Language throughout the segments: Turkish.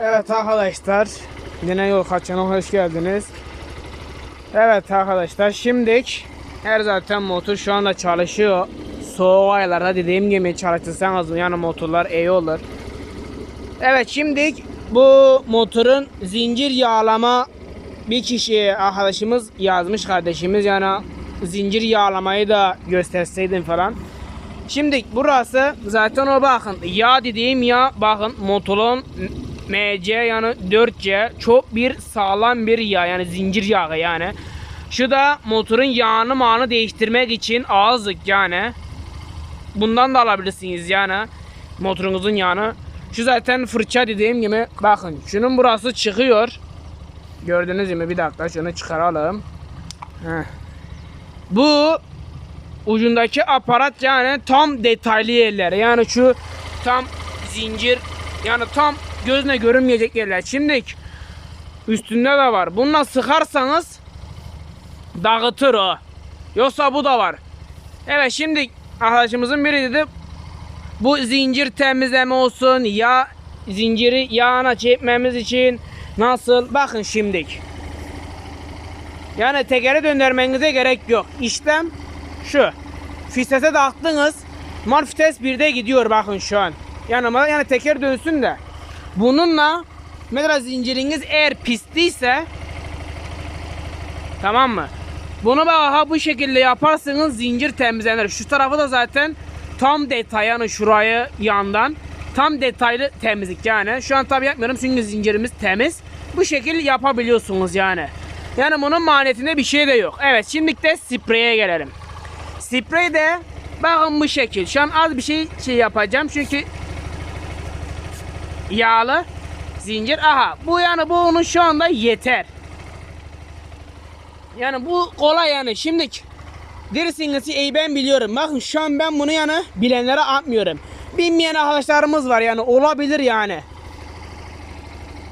Evet arkadaşlar. Yine yol kaçana hoş geldiniz. Evet arkadaşlar şimdilik her zaten motor şu anda çalışıyor. Soğuk aylarda dediğim gibi çalıştırsanız yani motorlar iyi olur. Evet şimdilik bu motorun zincir yağlama bir kişi arkadaşımız yazmış kardeşimiz yani zincir yağlamayı da gösterseydim falan. Şimdi burası zaten o bakın yağ dediğim yağ bakın motorun MC yani 4C çok bir sağlam bir yağ yani zincir yağı yani. Şu da motorun yağını mağını değiştirmek için ağızlık yani. Bundan da alabilirsiniz yani motorunuzun yağını. Şu zaten fırça dediğim gibi bakın şunun burası çıkıyor. Gördünüz mü bir dakika şunu çıkaralım. Heh. Bu ucundaki aparat yani tam detaylı yerler. Yani şu tam zincir yani tam gözüne görünmeyecek yerler. Şimdi üstünde de var. Bununla sıkarsanız dağıtır o. Yoksa bu da var. Evet şimdi arkadaşımızın biri dedi bu zincir temizleme olsun ya zinciri yağına çekmemiz için nasıl bakın şimdilik. Yani tekeri döndürmenize gerek yok. İşlem şu. Fitese taktınız. Mal fites 1'de gidiyor bakın şu an. Yani ama yani teker dönsün de. Bununla mesela zinciriniz eğer pistliyse tamam mı? Bunu bak aha bu şekilde yaparsanız zincir temizlenir. Şu tarafı da zaten tam detay yani şurayı yandan tam detaylı temizlik yani. Şu an tabi yapmıyorum çünkü zincirimiz temiz. Bu şekilde yapabiliyorsunuz yani. Yani bunun maliyetinde bir şey de yok. Evet şimdi de spreye gelelim. Sprey de bakın bu şekil. Şu an az bir şey şey yapacağım çünkü yağlı zincir. Aha bu yani bu onun şu anda yeter. Yani bu kolay yani. Şimdi dersiniz iyi ben biliyorum. Bakın şu an ben bunu yani bilenlere atmıyorum. Bilmeyen arkadaşlarımız var yani olabilir yani.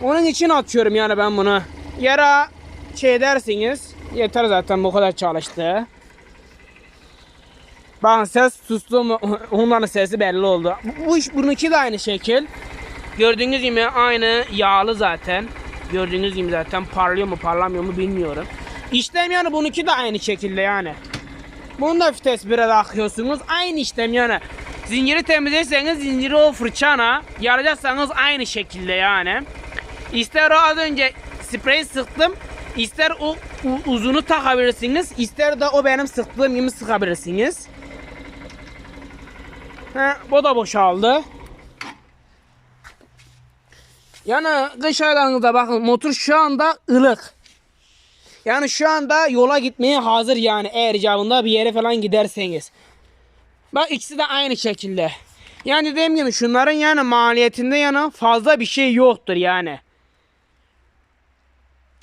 Onun için atıyorum yani ben bunu. Yara şey dersiniz. Yeter zaten bu kadar çalıştı. Bakın ses sustu mu? Onların sesi belli oldu. Bu iş bununki de aynı şekil. Gördüğünüz gibi aynı yağlı zaten. Gördüğünüz gibi zaten parlıyor mu parlamıyor mu bilmiyorum. İşlem yani bununki de aynı şekilde yani. Bunu da vites 1'e takıyorsunuz. Aynı işlem yani. Zinciri temizlerseniz zinciri o fırçana yaracaksanız aynı şekilde yani. İster o az önce sprey sıktım. ister o uzunu takabilirsiniz. ister de o benim sıktığım gibi sıkabilirsiniz. He, bu da boşaldı. Yani kış aylarında bakın motor şu anda ılık. Yani şu anda yola gitmeye hazır yani eğer icabında bir yere falan giderseniz. Bak ikisi de aynı şekilde. Yani dediğim gibi şunların yani maliyetinde yani fazla bir şey yoktur yani.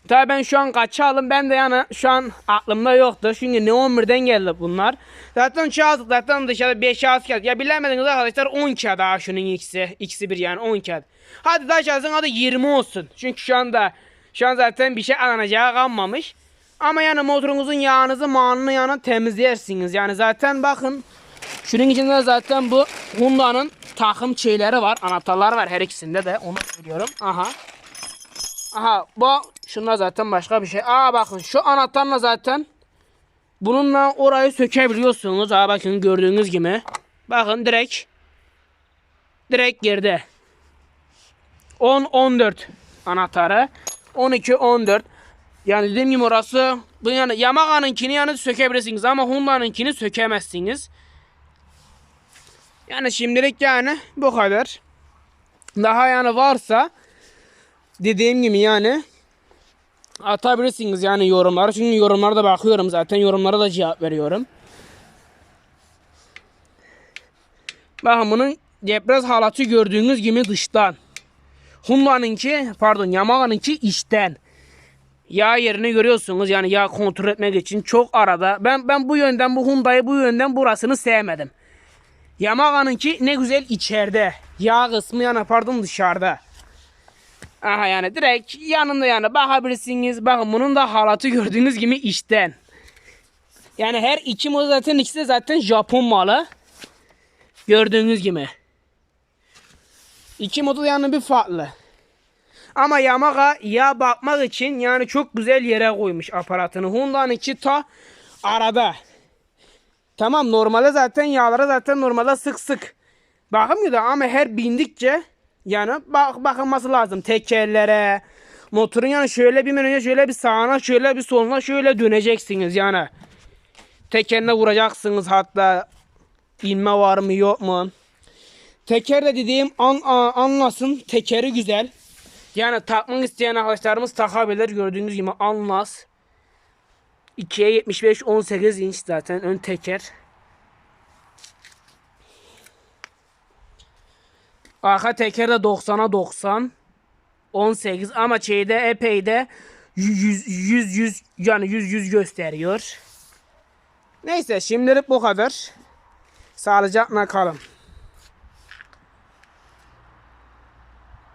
Tabii ben şu an kaça alım ben de yani şu an aklımda yoktu. Çünkü ne 11'den geldi bunlar. Zaten aldık zaten dışarıda 5 az kağıt. Ya bilemediniz arkadaşlar 10 kağıt daha şunun ikisi. İkisi bir yani 10 kağıt. Hadi daha aşağısın hadi 20 olsun. Çünkü şu anda şu an zaten bir şey alınacağı kalmamış. Ama yani motorunuzun yağınızı mağını yani temizlersiniz. Yani zaten bakın şunun içinde zaten bu Honda'nın takım şeyleri var. Anahtarlar var her ikisinde de onu söylüyorum. Aha. Aha bu şunlar zaten başka bir şey. Aa bakın şu anahtarla zaten bununla orayı sökebiliyorsunuz. Aa bakın gördüğünüz gibi. Bakın direkt direkt girdi. 10 14 anahtarı. 12 14. Yani dediğim gibi orası bu yani Yamaha'nınkini yani sökebilirsiniz ama Honda'nınkini sökemezsiniz. Yani şimdilik yani bu kadar. Daha yani varsa dediğim gibi yani atabilirsiniz yani yorumlara. Çünkü yorumlara da bakıyorum zaten. Yorumlara da cevap veriyorum. Bakın bunun deprez halatı gördüğünüz gibi dıştan. Honda'nınki pardon Yamaha'nınki içten. Yağ yerini görüyorsunuz yani yağ kontrol etmek için çok arada. Ben ben bu yönden bu Hyundai'yi bu yönden burasını sevmedim. Yamaha'nınki ne güzel içeride. Yağ kısmı yani pardon dışarıda. Aha yani direkt yanında yani bakabilirsiniz. Bakın bunun da halatı gördüğünüz gibi içten. Yani her iki model zaten ikisi de zaten Japon malı. Gördüğünüz gibi. İki model yani bir farklı. Ama Yamaha yağ bakmak için yani çok güzel yere koymuş aparatını. Honda'nın içi ta arada. Tamam normalde zaten yağlara zaten normalde sık sık bakılmıyor da ama her bindikçe yani bak bakılması lazım tekerlere. Motorun yani şöyle bir önce şöyle bir sağına şöyle bir soluna şöyle döneceksiniz yani. Tekerine vuracaksınız hatta inme var mı yok mu? Teker de dediğim an, a- anlasın tekeri güzel. Yani takmak isteyen arkadaşlarımız takabilir. Gördüğünüz gibi anlas. 2'ye 75 18 inç zaten ön teker. Arka teker de 90'a 90. 18 ama şeyde epey de 100 100 100 yani 100 100 gösteriyor. Neyse şimdilik bu kadar. Sağlıcakla kalın.